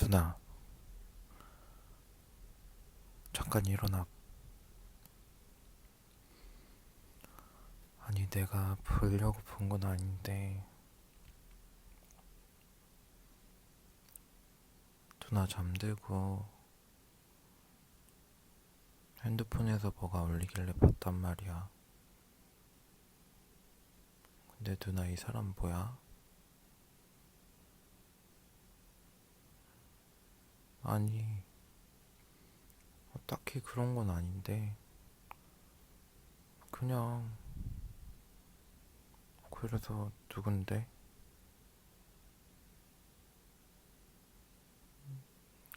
누나, 잠깐 일어나. 아니, 내가 보려고 본 건 아닌데. 누나 잠들고 핸드폰에서 뭐가 울리길래 봤단 말이야. 근데 누나 이 사람 뭐야? 아니, 어, 딱히 그런 건 아닌데, 그냥, 그래서 누군데?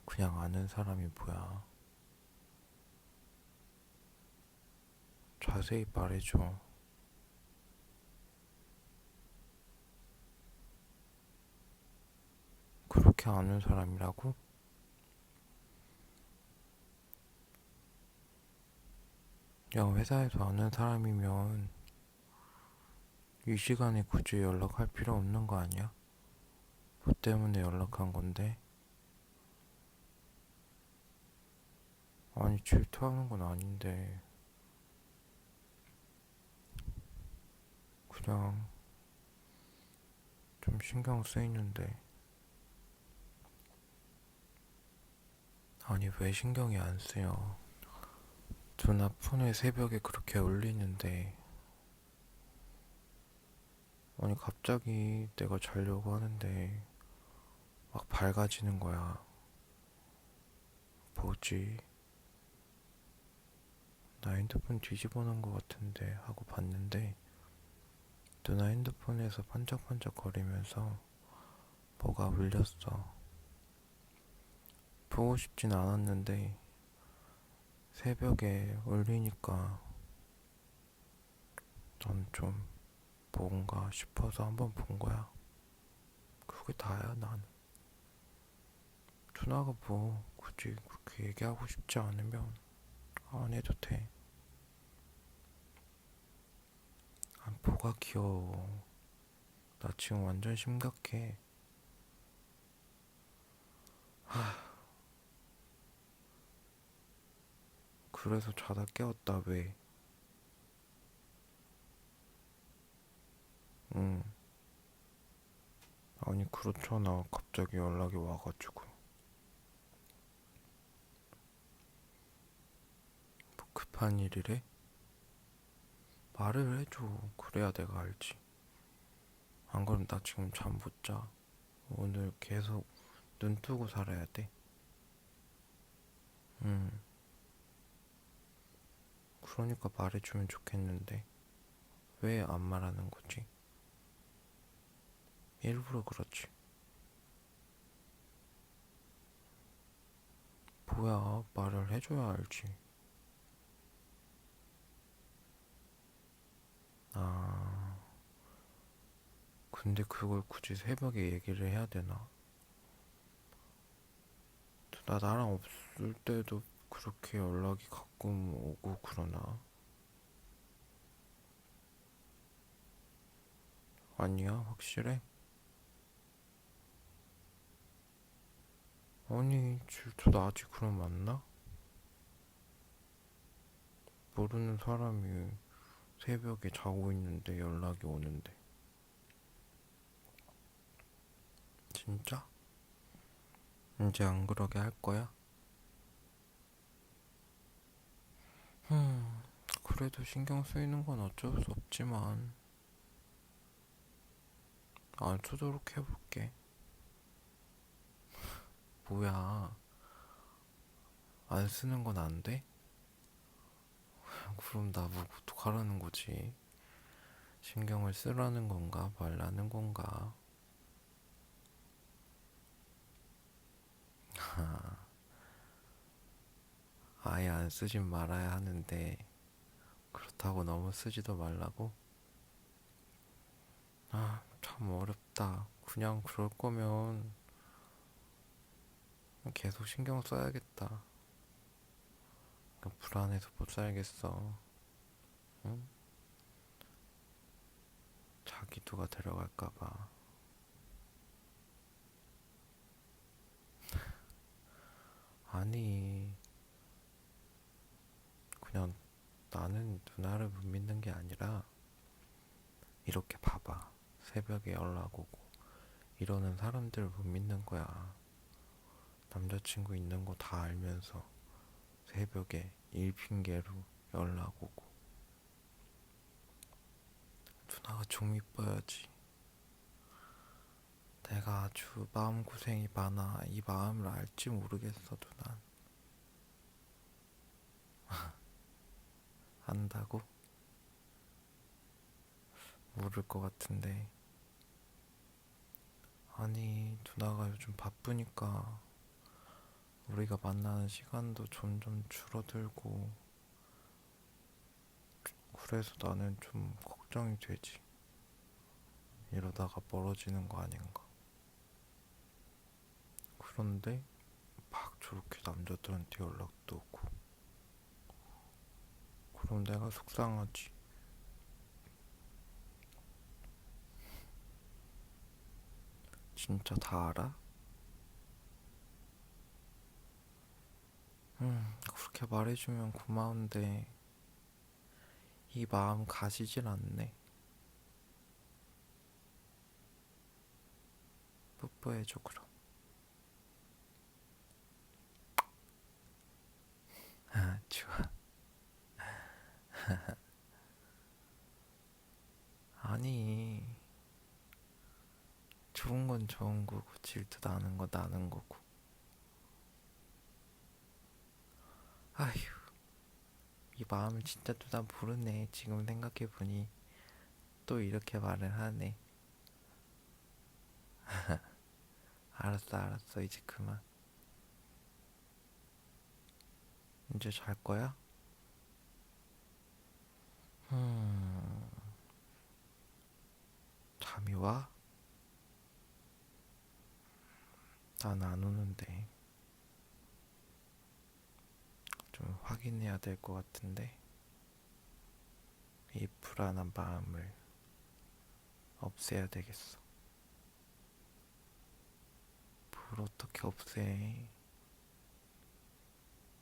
그냥 아는 사람이 뭐야. 자세히 말해줘. 그렇게 아는 사람이라고? 야, 회사에서 아는 사람이면 이 시간에 굳이 연락할 필요 없는 거 아니야? 뭐 때문에 연락한 건데? 아니, 질투하는 건 아닌데. 그냥 좀 신경 쓰이는데. 아니, 왜 신경이 안 쓰여? 누나 폰에 새벽에 그렇게 울리는데. 아니, 갑자기 내가 자려고 하는데 막 밝아지는 거야. 뭐지? 나 핸드폰 뒤집어 놓은 것 같은데 하고 봤는데 누나 핸드폰에서 반짝반짝 거리면서 뭐가 울렸어. 보고 싶진 않았는데 새벽에 울리니까 난 좀 뭔가 싶어서 한번 본 거야. 그게 다야 난. 누나가 뭐 굳이 그렇게 얘기하고 싶지 않으면 안 해도 돼. 아, 뭐가 귀여워. 나 지금 완전 심각해. 하. 그래서 자다 깨웠다, 왜? 응. 아니, 그렇잖아. 갑자기 연락이 와가지고. 뭐 급한 일이래? 말을 해줘. 그래야 내가 알지. 안 그럼 나 지금 잠 못 자. 오늘 계속 눈 뜨고 살아야 돼. 응. 그러니까 말해주면 좋겠는데. 왜 안 말하는 거지? 일부러 그렇지. 뭐야, 말을 해줘야 알지. 아, 근데 그걸 굳이 새벽에 얘기를 해야 되나? 나 나랑 없을 때도 그렇게 연락이 가끔 오고 그러나? 아니야, 확실해? 아니, 질투 나지 그럼 맞나? 모르는 사람이 새벽에 자고 있는데 연락이 오는데. 진짜? 이제 안 그러게 할 거야? 음, 그래도 신경 쓰이는 건 어쩔 수 없지만, 안 쓰도록 해볼게. 뭐야, 안 쓰는 건 안 돼? 그럼 나보고 어떡하라는 거지? 신경을 쓰라는 건가, 말라는 건가? 아예 안 쓰진 말아야 하는데, 그렇다고 너무 쓰지도 말라고? 아, 참 어렵다. 그냥 그럴 거면 계속 신경 써야겠다. 불안해서 못 살겠어. 응? 자기도가 데려갈까봐. 아니, 그냥 나는 누나를 못 믿는 게 아니라, 이렇게 봐봐. 새벽에 연락 오고, 이러는 사람들을 못 믿는 거야. 남자친구 있는 거 다 알면서, 새벽에 일 핑계로 연락 오고. 누나가 좀 이뻐야지. 내가 아주 마음고생이 많아. 이 마음을 알지 모르겠어, 누난. 안다고? 모를 것 같은데. 아니, 누나가 요즘 바쁘니까 우리가 만나는 시간도 점점 줄어들고, 그래서 나는 좀 걱정이 되지. 이러다가 멀어지는 거 아닌가. 그런데 막 저렇게 남자들한테 연락도 오고. 그럼 내가 속상하지. 진짜 다 알아? 음, 그렇게 말해주면 고마운데, 이 마음 가시질 않네. 뽀뽀해줘, 그럼. 아, 좋아. 아니, 좋은 건 좋은 거고, 질투 나는 거 나는 거고. 아휴, 이 마음을 진짜 또 난 모르네. 지금 생각해보니, 또 이렇게 말을 하네. 알았어, 알았어. 이제 그만. 이제 잘 거야? 음, 잠이 와? 난 안 오는데. 좀 확인해야 될 것 같은데. 이 불안한 마음을 없애야 되겠어. 뭘 어떻게 없애?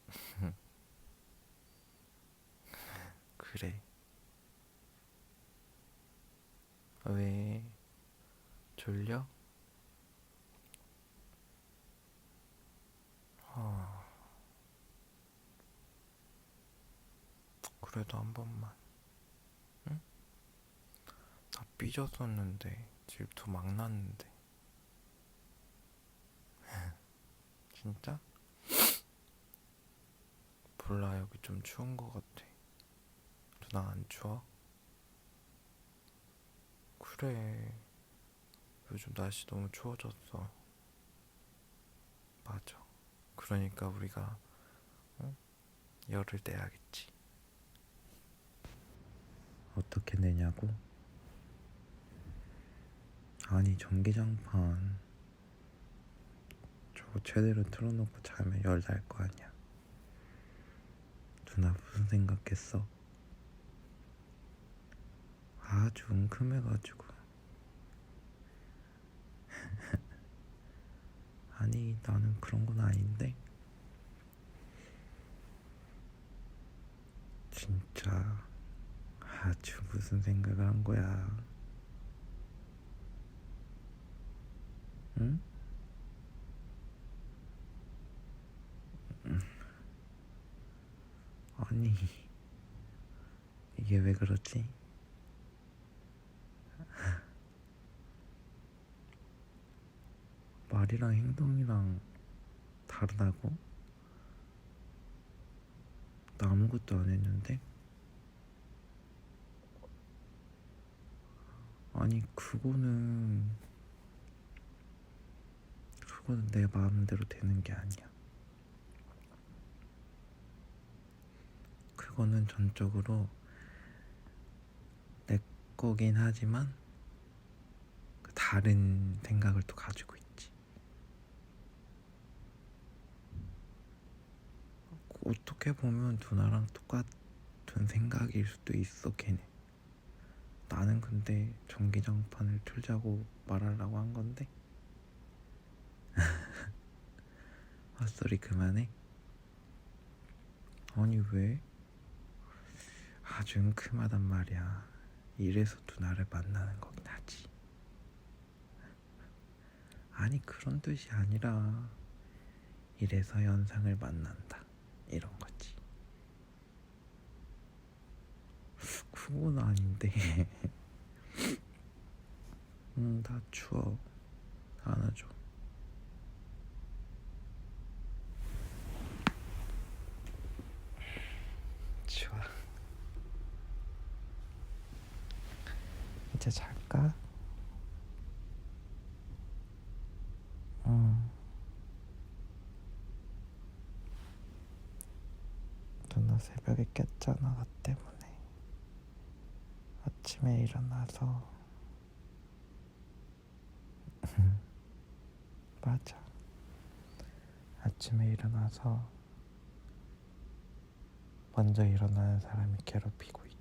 그래. 왜? 졸려? 아, 그래도 한 번만. 응? 나 삐졌었는데, 질투 막 났는데. 진짜? 몰라, 여기 좀 추운 것 같아. 누나 안 추워? 그래. 요즘 날씨 너무 추워졌어. 맞아. 그러니까 우리가 어? 열을 내야겠지. 어떻게 내냐고? 아니 전기장판 저거 최대로 틀어놓고 자면 열 날 거 아니야. 누나 무슨 생각했어? 아주 웅큼해가지고 아니 나는 그런 건 아닌데 진짜 아주 무슨 생각을 한 거야 응? 아니 이게 왜 그러지? 말이랑 행동이랑 다르다고? 나 아무것도 안 했는데? 아니, 그거는, 그거는 내 마음대로 되는 게 아니야. 그거는 전적으로 내 거긴 하지만, 그 다른 생각을 또 가지고 있지. 어떻게 보면 누나랑 똑같은 생각일 수도 있어, 걔네. 나는 근데 전기장판을 틀자고 말하려고 한 건데. 헛소리 그만해. 아니 왜? 아주 은큼하단 말이야. 이래서 누나를 만나는 거긴 하지. 아니 그런 뜻이 아니라 이래서 연상을 만난다 이런 거지. 그건 아닌데. 응, 다 추워. 안아줘. 좋아. 이제 잘까? 응. 누나 새벽에 깼잖아, 나 때문에. 아침에 일어나서. 맞아. 아침에 일어나서 먼저 일어나는 사람이 괴롭히고 있지.